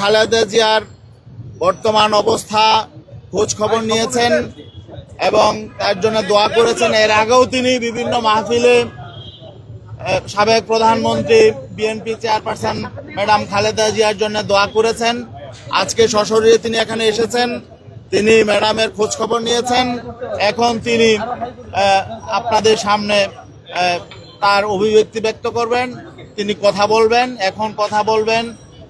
খালেদা জিয়ার বর্তমান অবস্থা খোঁজ খবর নিয়েছেন এবং তার জন্য দোয়া করেছেন। এর আগেও তিনি বিভিন্ন মাহফিলে সাবেক প্রধানমন্ত্রী, বিএনপি চেয়ারপারসন ম্যাডাম খালেদা জিয়ার জন্য দোয়া করেছেন। আজকে সশরীরে তিনি এখানে এসেছেন। তিনি ম্যাডামের খোঁজ খবর নিয়েছেন। এখন তিনি আপনাদের সামনে তার অভিব্যক্তি ব্যক্ত করবেন। তিনি কথা বলবেন, এখন কথা বলবেন।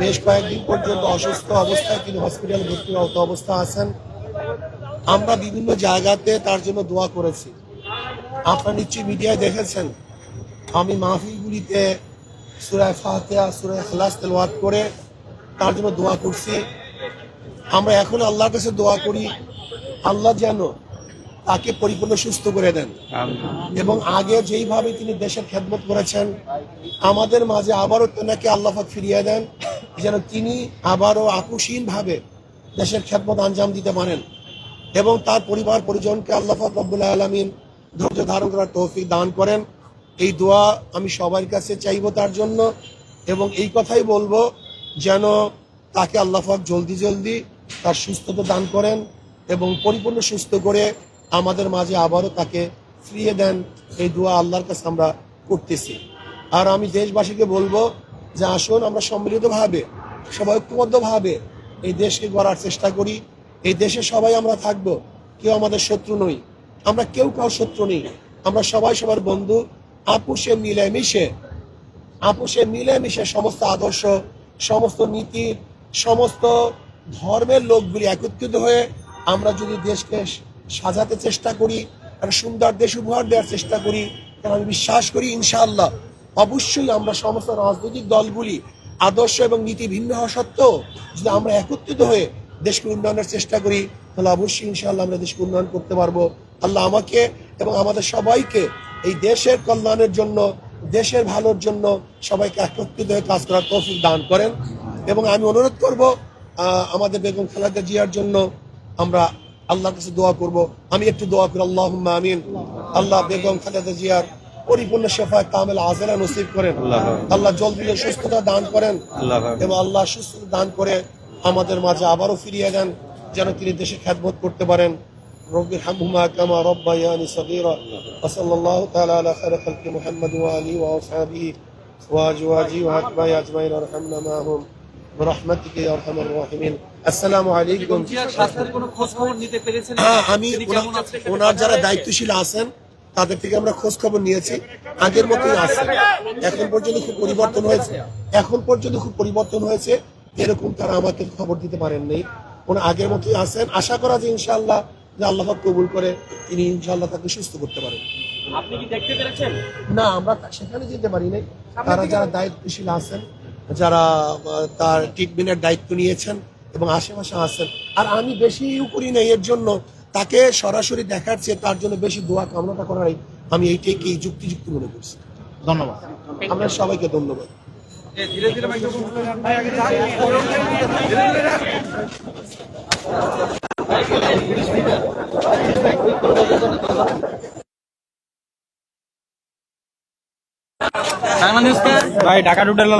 বেশ কয়েকদিন পর্যন্ত অসুস্থ অবস্থায় তিনি হসপিটালে ভর্তি হত অবস্থা আছেন। আমরা বিভিন্ন জায়গাতে তার জন্য দোয়া করেছি। আপনারা নিশ্চয়ই মিডিয়ায় দেখেছেন, আমি মাহফিলগুলিতে সুরায় ফাতেহা সুরায় খালাস তেলাওয়াত করে তার জন্য দোয়া করছি। আমরা এখন আল্লাহর কাছে দোয়া করি, আল্লাহ যেন তাকে পরিপূর্ণ সুস্থ করে দেন। এবং আগে যেইভাবে তিনি দেশের খেদমত করেছেন আমাদের মাঝে আবারও তেনাকে আল্লাহ ফিরিয়ে দেন যেন তিনি আবারও আপুসীন ভাবে দেশের খেদমত আঞ্জাম দিতে পারেন এবং তার পরিবার পরিজনকে আল্লাহ পাক রব্বুল আলমিন ধৈর্য ধারণ করার তৌফিক দান করেন। এই দোয়া আমি সবার কাছে চাইব তার জন্য এবং এই কথাই বলব যেন তাকে আল্লাহাক জলদি জলদি তার সুস্থতা দান করেন এবং পরিপূর্ণ সুস্থ করে আমাদের মাঝে আবারও তাকে ফিরিয়ে দেন এই দোয়া আল্লাহর কাছে আমরা করতেছি। আর আমি দেশবাসীকে বলব যে আসুন আমরা সম্মিলিতভাবে সবাই ঐক্যবদ্ধভাবে এই দেশকে গড়ার চেষ্টা করি। এই দেশে সবাই আমরা থাকব, কেউ আমাদের শত্রু নই। আমরা কেউ কাউ শত্রু নেই। আমরা সবাই সবার বন্ধু। আপুষে মিলেমিশে, আপোষে মিলেমিশে সমস্ত আদর্শ, সমস্ত নীতি, সমস্ত ধর্মের লোকগুলি একত্রিত হয়ে আমরা যদি দেশকে সাজাতে চেষ্টা করি, একটা সুন্দর দেশ উপহার দেওয়ার চেষ্টা করি তাহলে আমি বিশ্বাস করি? ইনশাআল্লাহ, অবশ্যই আমরা সমস্ত রাজনৈতিক দলগুলি আদর্শ এবং নীতি ভিন্ন হওয়া সত্ত্বেও যদি আমরা একত্রিত হয়ে দেশকে উন্নয়নের চেষ্টা করি, তাহলে অবশ্যই ইনশাআল্লাহ আমরা দেশকে উন্নয়ন করতে পারব। আল্লাহ আমাকে এবং আমাদের সবাইকে এই দেশের কল্যাণের জন্য, দেশের ভালোর জন্য সবাইকে একত্রিত হয়ে কাজ করার তৌফিক দান করেন। এবং আমি অনুরোধ করব আমাদের বেগম খালেদা জিয়ার জন্য আমরা আল্লাহর কাছে দোয়া করব। আমি একটু দোয়া করি আল্লাহ আমিন। আল্লাহ বেগম খালেদা জিয়ার পরিপূর্ণ শেফায় কামেল আজেরা নসিব করেন। আল্লাহ জল দিলে সুস্থতা দান করেন এবং আল্লাহ সুস্থতা দান করে আমাদের মাঝে আবারও ফিরিয়ে দেন যেন তিনি দেশে খ্যাতবোধ করতে পারেন। রব্বির হামহুমা কামা রব্বায়ানি সগীরা ওয়া তাআলা আলা খায়রি খালকি মুহাম্মদ ওয়া আলিহি ওয়া আসহাবিহি ওয়া আজওয়াজিহি ওয়া আতবাই আজমাইন আরহামনা মাহুম। খবর হ্যাঁ, এরকম তারা আমাকে খবর দিতে পারেন নাই। আগের মতোই আছেন। আশা করা যে ইনশাল্লাহ আল্লাহ কবুল করে তিনি ইনশাল্লাহ তাকে সুস্থ করতে পারেন। না আমরা সেখানে যেতে পারি নাই। তারা যারা দায়িত্বশীল আছেন যারা তার ট্রিটমেন্টের দায়িত্ব নিয়েছেন এবং আশেপাশে আছেন। আর আমি বেশি ইউ করি না এর জন্য তাকে সরাসরি দেখার চেয়ে তার জন্য বেশি দোয়া কামনাটা করারই আমি এইটাকে যুক্তিযুক্ত মনে করছি। ধন্যবাদ। আমরা সবাইকে ধন্যবাদ। ধীরে ধীরে বাংলা ভাই ঢাকা টোটাল